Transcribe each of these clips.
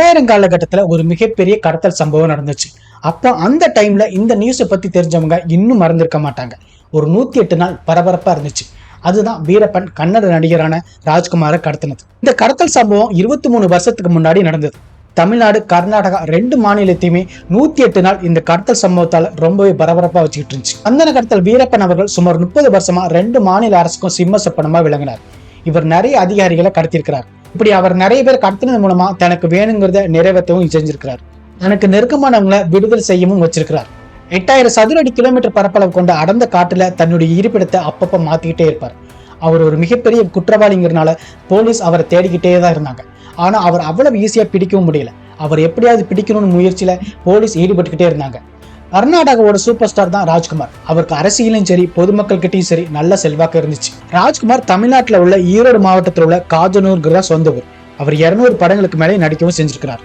ரெண்டாயிரம் காலகட்டத்தில் ஒரு மிகப்பெரிய கடத்தல் சம்பவம் நடந்துச்சு. அப்போ அந்த டைம்ல இந்த நியூஸை பற்றி தெரிஞ்சவங்க இன்னும் மறந்திருக்க மாட்டாங்க. ஒரு நூற்றி எட்டு நாள் பரபரப்பாக இருந்துச்சு. அதுதான் வீரப்பன் கன்னட நடிகரான ராஜ்குமாரை கடத்தினது. இந்த கடத்தல் சம்பவம் இருபத்தி மூணு வருஷத்துக்கு முன்னாடி நடந்தது. தமிழ்நாடு கர்நாடகா ரெண்டு மாநிலத்தையுமே நூத்தி எட்டு நாள் இந்த கடத்தல் சம்பவத்தால் ரொம்பவே பரபரப்பா வச்சுக்கிட்டு இருந்துச்சு. அந்த கடத்தல் வீரப்பன் அவர்கள் சுமார் முப்பது வருஷமா ரெண்டு மாநில அரசுக்கும் சிம்ம சொப்பனமா விளங்கினார். இவர் நிறைய அதிகாரிகளை கடத்தியிருக்கிறார். இப்படி அவர் நிறைய பேர் கடத்தினது மூலமா தனக்கு வேணுங்கிறத நிறைவேற்றவும் செஞ்சிருக்கிறார். தனக்கு நெருக்கமானவங்களை விடுதலை செய்யவும் வச்சிருக்கிறார். எட்டாயிரம் சதுர அடி கிலோமீட்டர் பரப்பளவு கொண்ட அடர்ந்த காட்டுல தன்னுடைய இருப்பிடத்தை அப்பப்ப மாத்திக்கிட்டே இருப்பார். அவர் ஒரு மிகப்பெரிய குற்றவாளிங்கிறனால போலீஸ் அவரை தேடிக்கிட்டே தான் இருந்தாங்க. ஆனா அவர் அவ்வளவு ஈஸியா பிடிக்கவும் முடியல. அவர் எப்படியாவது பிடிக்கணும்னு முயற்சியில போலீஸ் ஈடுபட்டுக்கிட்டே இருந்தாங்க. கர்நாடகாவோட சூப்பர் ஸ்டார் தான் ராஜ்குமார். அவருக்கு அரசியலும் சரி பொதுமக்கள் கிட்டயும் சரி நல்ல செல்வாக்கு இருந்துச்சு. ராஜ்குமார் தமிழ்நாட்டில் உள்ள ஈரோடு மாவட்டத்தில் உள்ள காஜனூர்கிற சொந்த ஊர். அவர் இருநூறு படங்களுக்கு மேலே நடிக்கவும் செஞ்சிருக்கிறார்.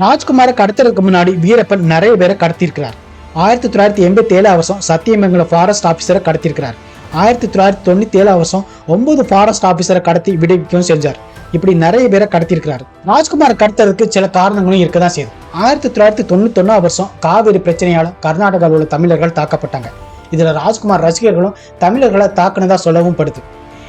ராஜ்குமாரை கடத்துறதுக்கு முன்னாடி வீரப்பன் நிறைய பேரை கடத்தியிருக்கிறார். ஆயிரத்தி தொள்ளாயிரத்தி எண்பத்தி ஏழாம் வருஷம் சத்தியமங்கலம் ஃபாரஸ்ட் ஆஃபீஸரை கடத்தியிருக்கிறார். ஆயிரத்தி தொள்ளாயிரத்தி தொண்ணூத்தி ஏழாம் வருஷம் ஒன்பது ஃபாரஸ்ட் ஆஃபீஸரை கடத்தி விடுவிக்கவும் செஞ்சார். இப்படி நிறைய பேரை கடத்தியிருக்கிறாரு. ராஜ்குமார் கடத்தறதுக்கு சில காரணங்களும் இருக்க தான் செய்யுது. ஆயிரத்தி தொள்ளாயிரத்தி தொண்ணூத்தி ஒன்னாம் வருஷம் காவிரி பிரச்சனையால கர்நாடகாவில் உள்ள தமிழர்கள் தாக்கப்பட்டாங்க. இதுல ராஜ்குமார் ரசிகர்களும் தமிழர்களை தாக்குனதா சொல்லவும் படுது.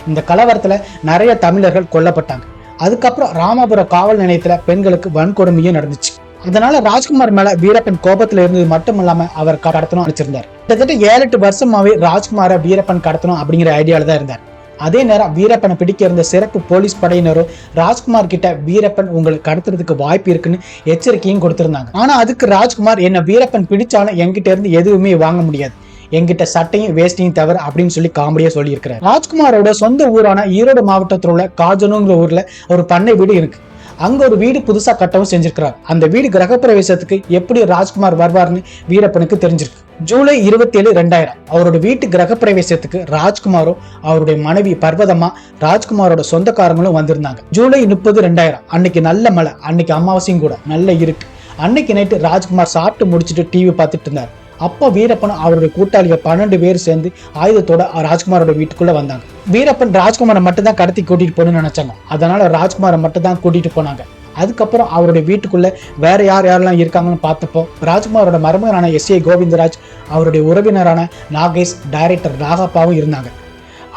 இந்த கலவரத்துல நிறைய தமிழர்கள் கொல்லப்பட்டாங்க. அதுக்கப்புறம் ராமாபுரம் காவல் நிலையத்துல பெண்களுக்கு வன்கொடுமையும் நடந்துச்சு. அதனால ராஜ்குமார் மேல வீரப்பன் கோபத்துல இருந்தது மட்டும் இல்லாம அவர் கடத்தணும் நினைச்சிருந்தார். கிட்டத்தட்ட ஏழு எட்டு வருஷமாவே ராஜ்குமார வீரப்பன் கடத்தணும் அப்படிங்கிற ஐடியால தான் இருந்தார். அதே நேரம் வீரப்பனை பிடிக்க இருந்த சிறப்பு போலீஸ் படையினரும் ராஜ்குமார் கிட்ட வீரப்பன் உங்களுக்கு கடத்துறதுக்கு வாய்ப்பு இருக்குன்னு எச்சரிக்கையும் கொடுத்திருந்தாங்க. ஆனா அதுக்கு ராஜ்குமார் என்ன வீரப்பன் பிடிச்சாலும் என்கிட்ட இருந்து எதுவுமே வாங்க முடியாது. எங்கிட்ட சட்டையும் வேஸ்டையும் தவிர அப்படின்னு சொல்லி காமெடியா சொல்லியிருக்கிறார். ராஜ்குமாரோட சொந்த ஊரான ஈரோடு மாவட்டத்தில் உள்ள காஜனுங்கிற ஊர்ல ஒரு பண்ணை வீடு இருக்கு. அங்க ஒரு வீடு புதுசா கட்டவும் செஞ்சிருக்கிறார். அந்த வீடு கிரகப்பிரவேசத்துக்கு எப்படி ராஜ்குமார் வருவார்னு வீரப்பனுக்கு தெரிஞ்சிருக்கு. ஜூலை இருபத்தி ஏழு ரெண்டாயிரம். அவரோட வீட்டு கிரகப்பிரவேசத்துக்கு ராஜ்குமாரும் அவருடைய மனைவி பர்வதம்மா ராஜ்குமாரோட சொந்தக்காரங்களும் வந்திருந்தாங்க. ஜூலை முப்பது ரெண்டாயிரம். அன்னைக்கு நல்ல மழை அன்னைக்கு அமாவாசையும் கூட நல்ல இருக்கு அன்னைக்கு நைட்டு ராஜ்குமார் சாப்பிட்டு முடிச்சுட்டு டிவி பார்த்துட்டு இருந்தார். அப்போ வீரப்பனும் அவருடைய கூட்டாளிகள் பன்னெண்டு பேர் சேர்ந்து ஆயுதத்தோட ராஜ்குமாரோட வீட்டுக்குள்ள வந்தாங்க. வீரப்பன் ராஜ்குமாரை மட்டும் தான் கடத்தி கூட்டிட்டு போகணும்னு நினைச்சாங்க. அதனால ராஜ்குமாரை மட்டும் தான் கூட்டிட்டு போனாங்க. அதுக்கப்புறம் அவருடைய வீட்டுக்குள்ள வேற யார் யாரெல்லாம் இருக்காங்கன்னு பார்த்தப்போ ராஜ்குமாரோட மருமகனான எஸ் ஏ கோவிந்தராஜ் அவருடைய உறவினரான நாகேஷ் டைரக்டர் ராகப்பாவும் இருந்தாங்க.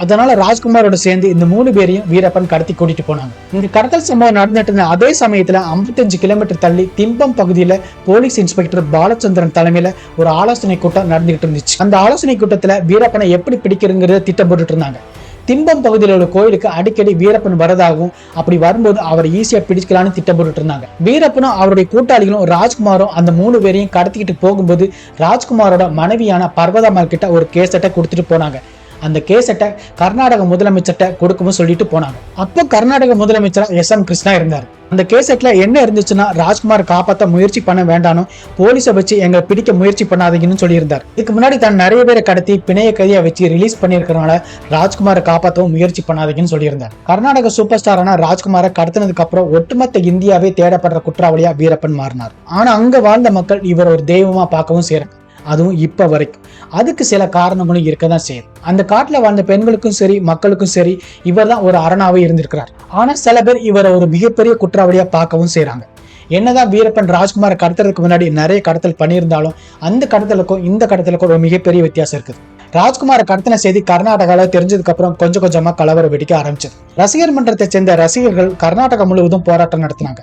அதனால ராஜ்குமாரோட சேர்ந்து இந்த மூணு பேரையும் வீரப்பன் கடத்தி கூட்டிட்டு போனாங்க. இந்த கடத்தல் சம்பவம் நடந்துட்டு இருந்த அதே சமயத்துல 55 கிலோமீட்டர் தள்ளி திம்பம் பகுதியில போலீஸ் இன்ஸ்பெக்டர் பாலச்சந்திரன் தலைமையில ஒரு ஆலோசனை கூட்டம் நடந்துகிட்டு இருந்துச்சு. அந்த ஆலோசனை கூட்டத்துல வீரப்பனை எப்படி பிடிக்கிறதுங்கிறத திட்டம் போட்டுட்டு இருந்தாங்க. திம்பம் பகுதியில் உள்ள கோயிலுக்கு அடிக்கடி வீரப்பன் வரதாகவும் அப்படி வரும்போது அவரை ஈஸியா பிடிச்சிக்கலாம்னு திட்டம் இருந்தாங்க. வீரப்பனும் அவருடைய கூட்டாளிகளும் ராஜ்குமாரும் அந்த மூணு பேரையும் கடத்திக்கிட்டு போகும்போது ராஜ்குமாரோட மனைவியான பர்வதம்மாள் கிட்ட ஒரு கேசட்டை கொடுத்துட்டு போனாங்க. அந்த கேசட்டை கர்நாடக முதலமைச்சர்கிட்ட கொடுக்கவும் சொல்லிட்டு போனாங்க. அப்போ கர்நாடக முதலமைச்சரா எஸ் எம் கிருஷ்ணா இருந்தார். அந்த கேசட்ல என்ன இருந்துச்சுன்னா ராஜ்குமார் காப்பாற்ற முயற்சி பண்ண வேண்டானோ போலீஸை வச்சு எங்களை பிடிக்க முயற்சி பண்ணாதீங்கன்னு சொல்லியிருந்தார். இதுக்கு முன்னாடி தான் நிறைய பேரை கடத்தி பிணைய கைதியா வச்சு ரிலீஸ் பண்ணியிருக்கிறனால ராஜ்குமாரை காப்பாற்றவும் முயற்சி பண்ணாதீங்கன்னு சொல்லியிருந்தார். கர்நாடக சூப்பர் ஸ்டாரான ராஜ்குமாரை கடத்தினதுக்கு அப்புறம் ஒட்டுமொத்த இந்தியாவே தேடப்படுற குற்றவாளியா வீரப்பன் மாறினார். ஆனா அங்க வாழ்ந்த மக்கள் இவர் ஒரு தெய்வமா பார்க்கவும் செய்யறாங்க. அதுவும் இப்போ வரைக்கும். அதுக்கு சில காரணங்களும் இருக்க தான் செய்யுது. அந்த காட்டில் வாழ்ந்த பெண்களுக்கும் சரி மக்களுக்கும் சரி இவர் தான் ஒரு அரணாவே இருந்திருக்கிறார். ஆனால் சில பேர் இவரை ஒரு மிகப்பெரிய குற்றவாளியாக பார்க்கவும் செய்கிறாங்க என்னதான் வீரப்பன் ராஜ்குமாரை கடத்துறதுக்கு முன்னாடி நிறைய கடத்தல் பண்ணியிருந்தாலும் அந்த கடத்தலுக்கும் இந்த கடத்தலுக்கும் ஒரு மிகப்பெரிய வித்தியாசம் இருக்குது. ராஜ்குமாரை கடத்தின செய்தி கர்நாடகாவில் தெரிஞ்சதுக்கு அப்புறம் கொஞ்சம் கொஞ்சமா கலவரம் வெடிக்க ஆரம்பிச்சது. ரசிகர் மன்றத்தை சேர்ந்த ரசிகர்கள் கர்நாடகா முழுவதும் போராட்டம் நடத்தினாங்க.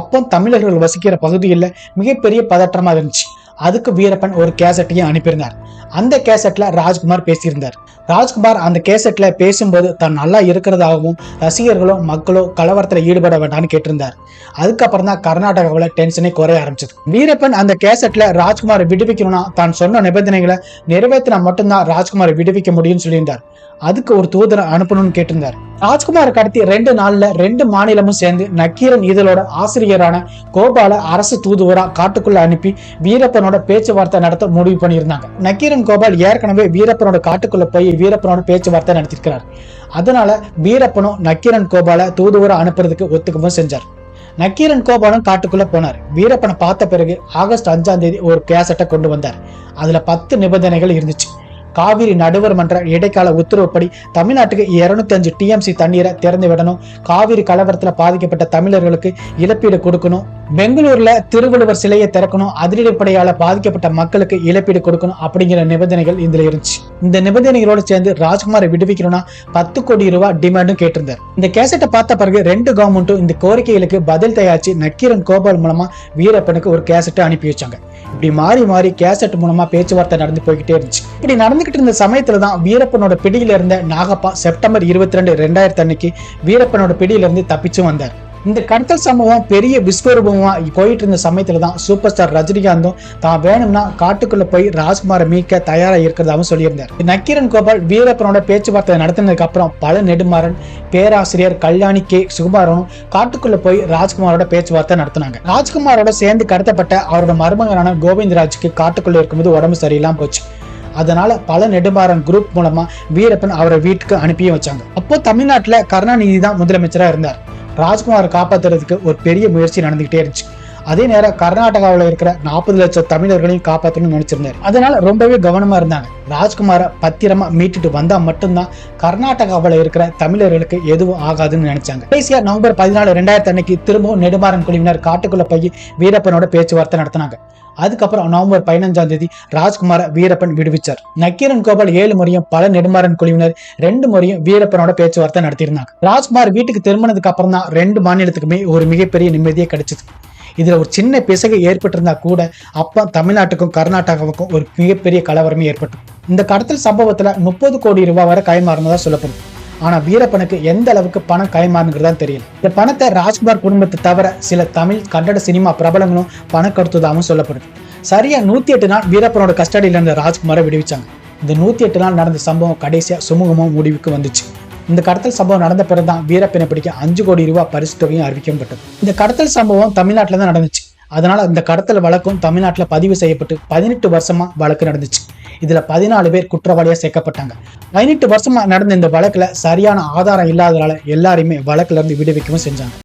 அப்போ தமிழர்கள் வசிக்கிற பகுதியில் மிகப்பெரிய பதற்றமா இருந்துச்சு. அதுக்கு வீரப்பன் ஒரு கேசட்டையும் அனுப்பியிருந்தார். அந்த கேசட்ல ராஜ்குமார் பேசியிருந்தார். ராஜ்குமார் அந்த கேசட்ல பேசும்போது தான் நல்லா இருக்கிறதாகவும் ரசிகர்களோ மக்களோ கலவரத்தில் ஈடுபட வேண்டாம்னு கேட்டிருந்தார். அதுக்கப்புறம் தான் கர்நாடகாவில் டென்ஷனே குறைய ஆரம்பிச்சது. வீரப்பன் அந்த கேசட்ல ராஜ்குமாரை விடுவிக்கணும்னா தான் சொன்ன நிபந்தனைகளை நிறைவேற்றினா மட்டும்தான் ராஜ்குமாரை விடுவிக்க முடியும்னு சொல்லியிருந்தார். அதுக்கு ஒரு தூதரை அனுப்பணும்னு கேட்டிருந்தார். ராஜ்குமார் கடத்தி ரெண்டு நாள்ல ரெண்டு மாநிலமும் சேர்ந்து நக்கீரன் இதழோட ஆசிரியரான கோபால அரசு தூதுவரா காட்டுக்குள்ள அனுப்பி வீரப்பனோட பேச்சுவார்த்தை நடத்த முடிவு பண்ணியிருந்தாங்க. நக்கீரன் கோபால் ஏற்கனவே வீரப்பனோட காட்டுக்குள்ள போய் வீரப்பனோட பேச்சுவார்த்தை நடத்திருக்கிறார் அதனால வீரப்பனும் நக்கீரன் கோபால தூதுவரா அனுப்புறதுக்கு ஒத்துக்கவும் செஞ்சார். நக்கீரன் கோபாலும் காட்டுக்குள்ள போனார். வீரப்பனை பார்த்த பிறகு ஆகஸ்ட் அஞ்சாம் தேதி ஒரு கேசட்டை கொண்டு வந்தார். அதுல பத்து நிபந்தனைகள் இருந்துச்சு. காவிரி நடுவர் மன்ற இடைக்கால உத்தரவுப்படி தமிழ்நாட்டுக்கு இருநூத்தி அஞ்சு டிஎம்சி தண்ணீரை திறந்து விடணும். காவிரி கலவரத்தில் பாதிக்கப்பட்ட தமிழர்களுக்கு இழப்பீடு கொடுக்கணும். பெங்களூர்ல திருவள்ளுவர் சிலையை திறக்கணும். அதிரடிப்படையால பாதிக்கப்பட்ட மக்களுக்கு இழப்பீடு கொடுக்கணும் அப்படிங்கிற நிபந்தனைகள் இதுல இருந்துச்சு. இந்த நிபந்தனைகளோடு சேர்ந்து ராஜ்குமாரை விடுவிக்கணும்னா பத்து கோடி ரூபாய் டிமாண்டும் கேட்டிருந்தார். இந்த கேசட்டை பார்த்த பிறகு ரெண்டு கவர்மெண்ட்டும் இந்த கோரிக்கைகளுக்கு பதில் தயாரிச்சு நக்கீரன் கோபால் மூலமா வீரப்பனுக்கு ஒரு கேசட்டை அனுப்பி வச்சாங்க. இப்படி மாறி மாறி கேசட் மூலமா பேச்சுவார்த்தை நடந்து போய்கிட்டே இருந்துச்சு. இப்படி நடந்துகிட்டு இருந்த சமயத்துல தான் வீரப்பனோட பிடியில இருந்த நாகப்பா செப்டம்பர் இருபத்தி ரெண்டு ரெண்டாயிரத்தி அன்னைக்கு வீரப்பனோட பிடியில இருந்து தப்பிச்சும் வந்தார். இந்த கடத்தல் சம்பவம் பெரிய விஸ்வரூபமா போயிட்டு இருந்த சமயத்துல தான் சூப்பர் ஸ்டார் ரஜினிகாந்தும் தான் வேணும்னா காட்டுக்குள்ள போய் ராஜ்குமாரை மீட்க தயாரா இருக்கிறதாவும் சொல்லியிருந்தார். நக்கீரன் கோபால் வீரப்பனோட பேச்சுவார்த்தை நடத்தினதுக்கு அப்புறம் பல நெடுமாறன் பேராசிரியர் கல்யாணி கே. சுகுமாரனும் காட்டுக்குள்ள போய் ராஜ்குமாரோட பேச்சுவார்த்தை நடத்தினாங்க. ராஜ்குமாரோட சேர்ந்து கடத்தப்பட்ட அவரோட மருமகனான கோவிந்தராஜுக்கு காட்டுக்குள்ள இருக்கும்போது உடம்பு சரியில்லாம போச்சு. அதனால பல நெடுமாறன் குரூப் மூலமா வீரப்பன் அவரை வீட்டுக்கு அனுப்பியும் வச்சாங்க. அப்போ தமிழ்நாட்டுல கருணாநிதி தான் முதலமைச்சரா இருந்தார். ராஜ்குமாரை காப்பாத்துறதுக்கு ஒரு பெரிய முயற்சி நடந்துகிட்டே இருந்துச்சு. அதே நேரம் கர்நாடகாவில் இருக்கிற நாற்பது லட்சம் தமிழர்களையும் காப்பாற்றணும்னு நினைச்சிருந்தாரு. அதனால ரொம்பவே கவனமா இருந்தாங்க. ராஜ்குமாரை பத்திரமா மீட்டுட்டு வந்தா மட்டும்தான் கர்நாடகாவில் இருக்கிற தமிழர்களுக்கு எதுவும் ஆகாதுன்னு நினைச்சாங்க. கடைசியா நவம்பர் பதினாலு ரெண்டாயிரத்தி அன்னைக்கு திரும்பவும் நெடுமாறன் குழுவினர் காட்டுக்குள்ள போய் வீரப்பனோட பேச்சுவார்த்தை நடத்தினாங்க. அதுக்கப்புறம் நவம்பர் பதினஞ்சாம் தேதி ராஜ்குமார வீரப்பன் விடுவிச்சார். நக்கீரன் கோபால் ஏழு முறையும் பல நெடுமாறன் குழுவினர் ரெண்டு முறையும் வீரப்பனோட பேச்சுவார்த்தை நடத்தியிருந்தாங்க. ராஜ்குமார் வீட்டுக்கு திரும்பினதுக்கு அப்புறம் தான் ரெண்டு மாநிலத்துக்குமே ஒரு மிகப்பெரிய நிம்மதியே கிடைச்சது. இதில் ஒரு சின்ன பிசகு ஏற்பட்டிருந்தா கூட அப்போ தமிழ்நாட்டுக்கும் கர்நாடகாவுக்கும் ஒரு மிகப்பெரிய கலவரமே ஏற்பட்டது. இந்த கடத்தல் சம்பவத்தில் முப்பது கோடி ரூபாய் வரை கைமாறினதாக சொல்லப்படும். ஆனால் வீரப்பனுக்கு எந்த அளவுக்கு பணம் தான் தெரியல. இந்த பணத்தை ராஜ்குமார் குடும்பத்தை தவிர சில தமிழ் கன்னட சினிமா பிரபலங்களும் பணம் கொடுத்ததாகவும் சொல்லப்படுது. சரியா நூற்றி எட்டு நாள் வீரப்பனோட கஸ்டடியில் இருந்த ராஜ்குமாரை விடுவிச்சாங்க. இந்த நூற்றி எட்டு நாள் நடந்த சம்பவம் கடைசியாக சுமூகமும் முடிவுக்கு வந்துச்சு. இந்த கடத்தல் சம்பவம் நடந்த பிறகுதான் வீரப்பெண்ணை பிடிக்க அஞ்சு கோடி ரூபாய் பரிசு தொகையும் அறிவிக்கப்பட்டது. இந்த கடத்தல் சம்பவம் தமிழ்நாட்டில் தான் நடந்துச்சு. அதனால இந்த கடத்தல் வழக்கும் தமிழ்நாட்டில் பதிவு செய்யப்பட்டு பதினெட்டு வருஷமா வழக்கு நடந்துச்சு. இதுல பதினாலு பேர் குற்றவாளியா சேர்க்கப்பட்டாங்க. பதினெட்டு வருஷமா நடந்த இந்த வழக்குல சரியான ஆதாரம் இல்லாததால எல்லாரையுமே வழக்குல இருந்து விடுவிக்கவும் செஞ்சாங்க.